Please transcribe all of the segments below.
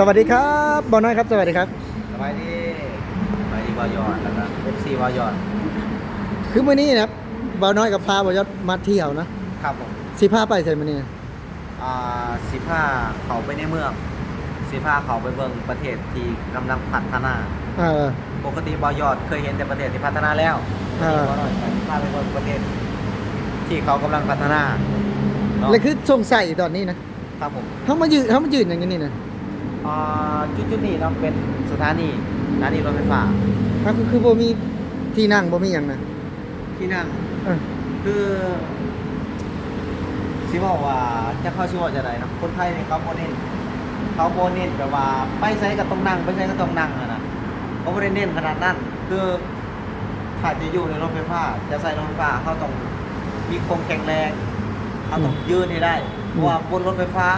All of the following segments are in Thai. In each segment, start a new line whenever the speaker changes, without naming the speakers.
สวัสดีครับบอลน้อยครับ สวัสดีครับ
สบายดีสบายดีวายอนแล้วก็เอฟซีวายอน
คือมื่อนี้นะครับบอลน้อยกับพาบอยอดมาเที่ยวนะครับ
ผม
สีผ้าไปใส่มื่อนี้นะ
อ่าสิผ้าเขาไปในเมืองสิผ้าเขาไปเบิ่งประเทศที่กำลังพัฒนา
เออ
ปกติบอยอดเคยเห็นแต่ประเทศที่พัฒนาแล้ว
เออ
บอยอดสิผ้าไปเบิ่งประเทศ ที่เขากำลังพัฒนาเนาะ
แล้วคือสงสัยตอนนี้นะครับ
ผม
เขามายืนเขามายืนอย่างนี้นะ
อ่า จุดจุดๆนี้เนาะเป็นสถานีสถานีรถไฟฟ้า
เขาคือคือบ่มีที่นั่งบ่มีอย่างนะ
ที่นั่ง
เออ
คือสิบอกว่าจะเข้าชื่อว่าจะไดเนาะคนไทยเนี่ยเขาโบเน้นเขาโบเน้นแบบว่าไปใช้ก็ต้องนั่งไปใช้ก็ต้องนั่งอะนะเขาไม่ได้เน้นขนาดนั้นคือถ้าจะอยู่ในรถไฟฟ้า จะใส่รถไฟฟ้าเขาต้องมีโครงแข็งแรงเขาต้องยืนให้ได้เพราะว่าบนรถไฟฟ้า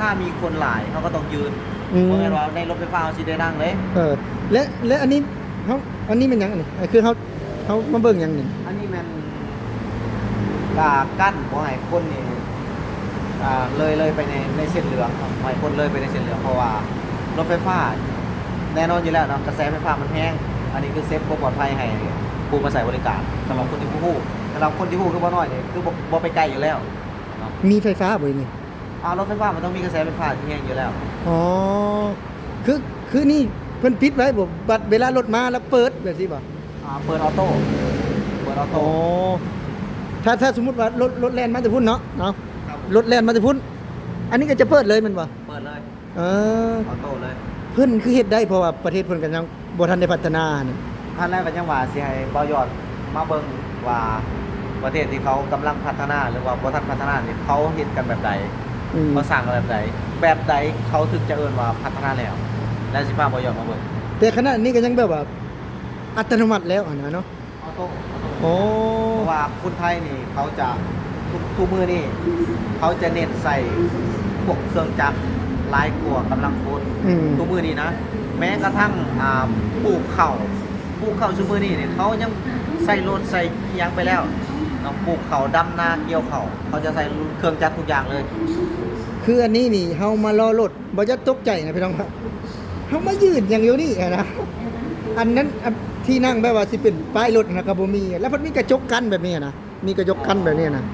ถ้ามีคนหลายเขาก็ต้องยืน
อืม
เพราะงั้นว่าในรถไฟฟ้าเขาสิได้นั่งเลย
เออและและอันนี้เขาอันนี้เป็นหยังอันนี้เออคือเขาเขามาเบิ่งอย่างนี้
อันนี้มันกากั้นบ่ให้คนนี่อ่าเลยเลยไปในในเส้นเหลืองครับบ่ให้คนเลยไปในเส้นเหลืองเพราะว่ารถไฟฟ้า แน่นอนอยู่แล้วเนาะกระแสไฟฟ้ามันแห้ง อันนี้คือเซฟความปลอดภัยให้ผู้มาใส่บริการสำหรับคนที่ผู้ผู้สำหรับคนที่ผู้คือบ่น้อยนี่คือบ่บ่ไปไกลอยู่แล้วเนาะ
มีไฟฟ้าบ่นี่
อ่ารถไฟฟ้ามันต้องมีกระแสไฟฟ้าที่แห้งอยู่แล้ว
อ๋อ คือคือนี่เพิ่นปิดไว้บ่บัดเวลารถมาแล้วเปิดแบบนี้บ่
อ่าเปิดออโต้ เปิดออโต้
อ๋อถ้าถ้าสมมุติว่ารถรถแล่นมาแต่พุ่นเนาะเนาะ
ครับ
รถแล่นมาแต่พุ่น อันนี้ก็จะเปิดเลยแมันบ่
เปิดเลย
เออ
ออโต้เลย
เพิ่นคือเฮ็ดได้เพราะว่าประเทศเพิ่นก็ยังบ่ทันได้พัฒนานี่
ท่านแรกก็ยังว่าสิให้บ่ยอดมาเบิ่งว่าประเทศที่เขากำลังพัฒนาหรือว่าบ่ทันพัฒนานี่เขาเฮ็ดกันแบบใด
อืม
เขาสร้างกันแบบใดแบบใดเขาถึงจะเอิ้นว่าพัฒนาแล้วแล้วสิพาบ่ยอดมาเบิ่ง
แต่ขณะนี้ก็ยังแบบว่าอัตโนมัติแล้วอะนะเนาะ
ออโต้ออโต้
โอ้
เพราะว่าคนไทยนี่เขาจะทุกทุกมือนี่เขาจะเน้นใส่พวกเครื่องจักรหลายกว่ากำลังคน
อืม
ทุกมือนี่นะ แม้กระทั่งอ่าปลูกข้าวปลูกข้าวซุมือนี่เนี่ยเขายังใส่รถใส่อิหยังไปแล้วเนาะปลูกข้าวดำนาเกี่ยวข้าวเขาจะใส่เครื่องจักรทุกอย่างเลย
คืออันนี้นี่เฮามารอรถบ่จะตกใจนะพี่น้องครับเฮามายืนอย่างเดียวนี่อะนะอันนั้นอันที่นั่งแบบว่าสิเป็นป้ายรถนะก็บ่มี แล้วมันมีกระจกกั้นแบบนี้อะนะมีกระจกกั้นแบบนี้นะ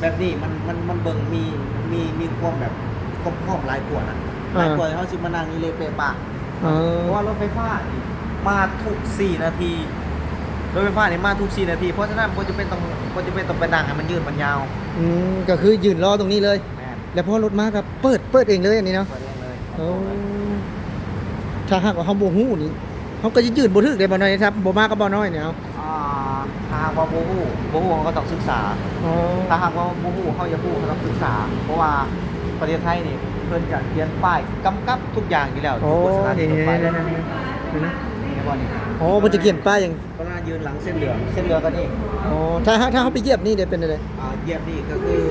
แบบนี้มันมันมันเบิ่งมีมีมีความแบบครอบครอบหลายกว่านะหลายกว่าเขาสิมานั่งนี่เลยเปะปะ
เออ
เพราะว่ารถไฟฟ้านี่มาทุก4นาทีรถไฟฟ้านี่มาทุก4นาที เพราะฉะนั้นควรจะเป็นต้องควรจะเป็นต้องไปนั่งให้มันยืดมันยาว
อืมก็คือยืนรอตรงนี้เลย
แม่น
แล้วพอรถมาก็เปิดเปิดเองเลยอันนี้เนาะ
เปิดเองเลย
โอ้ถ้าหากว่าเฮาบ่ฮู้นี่เฮาก็จะยืนบ่ถึกได้บ่น้อยครับบ่มาก็บ่น้อยเนี่ยเอา
อ่าถ้าหากว่าโบฮูโบฮูเขาก็ต้องศึกษา
อ๋อ
ถ้าหากว่าโบฮูเขาจะฮู้เขาต้องศึกษา เพราะว่าประเทศไทยนี่เพิ่นจะเขียนป้ายกำกับทุกอย่างอยู่แล้ว
โอ้
ทุกสถานี
นี่
รถไฟ
นี่นี่นี่นะ
นี่บ่นี่
อ๋อมันจะเขียนป้ายอย่าง
เวลายืนหลังเส้นเหลืองเส้นเหลืองก็นี่
อ๋อถ้าถ้าเขาไปเหยียบนี่เดี๋ยวเป็นอะไร
อ่าเหยียบนี่ก็คือ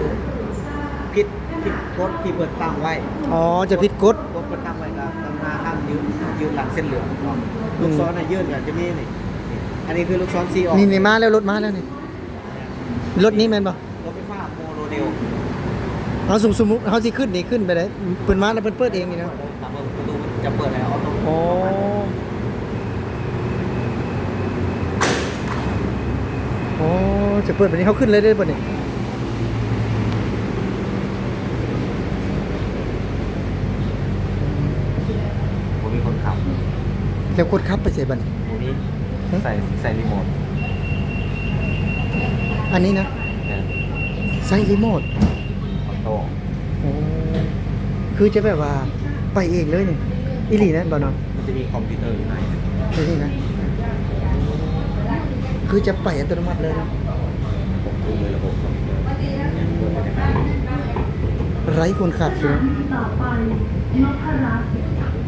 ผิด ผิดกฎที่เปิดตั้งไว้
อ๋อจะผิดกฎ
กฎเปิดตั้งไว้ก็ตำนาห้ามยืนยืนหลังเส้นเหลืองเนาะลูกศรน่ะยืนกันจะมีนี่อันนี้คือลูกศรสีออก
นี่นี่มาแล้วรถมาแล้วนี่รถนี้แม่นป่ะ
รถไฟฟ้าโมโนเดล
เขาสมสมมุติเขาสิขึ้นนี่ขึ้นไปได้เปิดมาแล้วเปิดเปิดเองนี่นะ
ประตูจะเปิดแล้วออโต้
อ๋ออ๋อจะเปิดแบบนี้เขาขึ้นเลยได้ป่ะนี่
ผมมี คนขับ
แล้วกดขับไปเสียบัดน
ผมมีใส่ใส่รีโมท
อันนี้นะ
เนี่ย
ใช้รีโมท
ออโต้
อ๋อคือจะแบบว่าไปเองเลยนี่อีหลีนั่นบ่เนาะ
มันจะมีคอมพิวเตอร์อยู่ใน
ไม่ใช่นะคือจะไปอัตโนมัติเลยนะ
ผมดูเลยระบบคอมพิวเตอร์เนี่ยเปิดไปได้ไหม
ไร้คนขับใช่ไ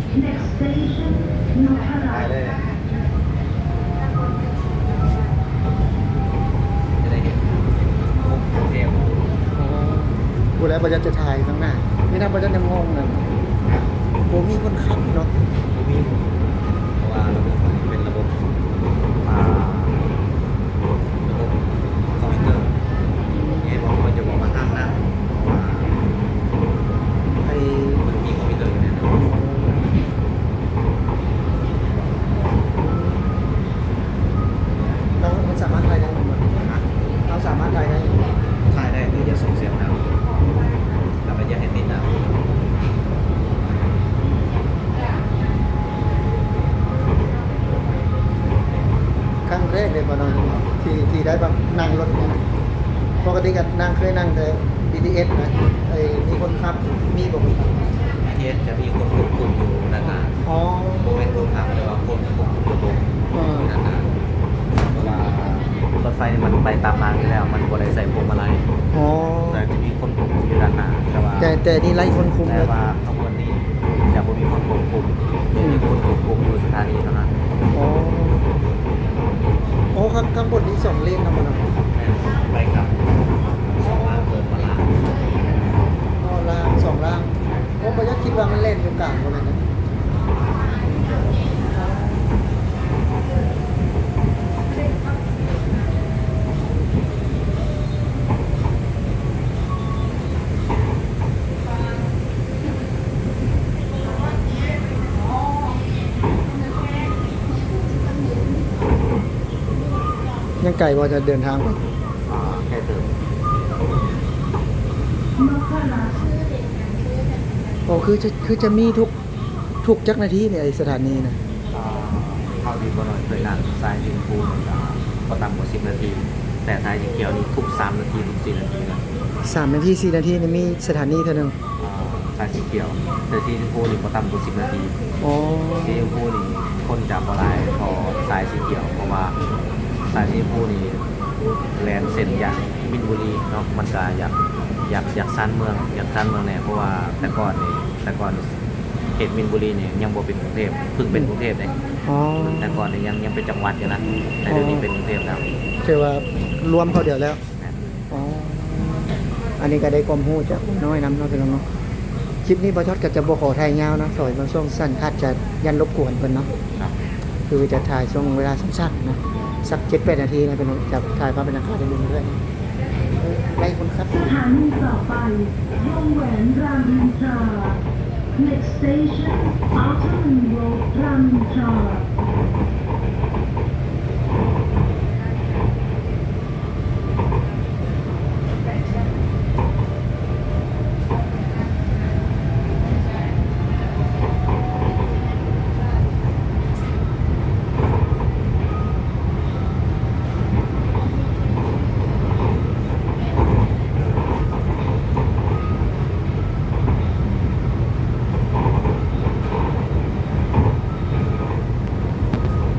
หม
ได้เลยจะได้เห็นมุมเทล
อ๋อกูแล้วบรรยัจะถ่ายข้างหน้าไม่น่าบรรยัจะงงนะโบมีคนขับเนาะ
มีเพราะว่าระบบมันเป็นระบบอ่าระบบคอมพิวเตอร์เนี่ยบอกว่าจะบอกว่าห้ามนั่งเพราะว่า
ไอ้
มันมีคอมพิวเตอร์อยู่ในนั้น ร
กเลยบ่นองที่ที่ได้แบบนั่งรถเนี่ยปกติก็นั่งเคยนั่งแต่ BTS นะไอ้มีคนขับมีบ่คนขับ
เทสจะมีคนควบคุมอยู่ด้านหน้า
อ๋อ
โมเมนต์คนขับแต่ว่าคนควบคุมระบบ
อ่า
อยู่ด้านหน้าเว่ารถไฟมันไปตามรางอยู่แล้ว มันบ่ได้ใส่พวงมาลัย
อ๋อ
แต่จะมีคนควบคุมอยู่ด้านหน้าแต่ว่า
แต่แต่นี่ไล่คนคุม
แต่ว่าขบวนนี้จะบ่มีคนควบคุม
มี
คนควบคุมอยู่สถานีเท่านั้น
อ๋อโอ้ข้างข้างบนนี้สองเลนนะบ่น้อง
ไปกับสองรางเปิดมาลาง
อ๋อล่างสองล่างโอ้บ่ยักคิดว่ามันเล่นอยู่กลางบ่แม่นนะ ยังไก่ว่าจะเดินทางไป
อ่าแค่เติม
โอ้คือจะคือจะมีทุกทุกจักนาทีเนี่ยไอสถานีนะ
อ่าเข้าดีบ่หน่อยเคยนั่งสายสิงคูนี่ก็บ่ต่ำกว่า10นาที แต่สายสีเขียวนี่ทุก3นาทีทุก4นาทีนะ
สามนาทีสี่นาทีเนี่ยมีสถานีเท่านึง
อ่าสายสีเขียวแต่สีชมพูนี่บ่ต่ำกว่า10นาที
อ๋อ
สีชมพูนี่คนจะบ่หลายพอสายสีเขียวเพราะว่า สายสีชมพูนี่แลนเส้นอย่างมินบุรีเนาะมันก็อยากอยากอยากซันเมืองอยากซันเมืองแน่เพราะว่าแต่ก่อนนี่แต่ก่อนเขตมินบุรีนี่ยังบ่เป็นกรุงเทพเพิ่งเป็นกรุงเทพเลย
อ๋อ
แต่ก่อนเนี่ยยังยังเป็นจังหวัดอยู่นะแต่เดี๋ยวนี้เป็นกรุงเทพแล้ว
คือว่ารวมเขาเดียวแล้วอ๋ออันนี้ก็ได้ความรู้จากน้อยน้ำเนาะพี่น้องเนาะคลิปนี้บอชดก็จะบ่ขอถ่ายยาวนะสอยมาช่วงสั้นคาดจะยันรบกวนเพิ่นเนาะ
ครับ
คือจะถ่ายช่วงเวลาสั้นๆนะ สักเจ็ดแปดนาทีนะเป็นองจะถ่ายภาพเป็นนักข่ารได้เรื่อยไล่คนครับ
สถานีต่อไปวงแหวนรามอินทรา Next station Outer Ring Road รามอินทรา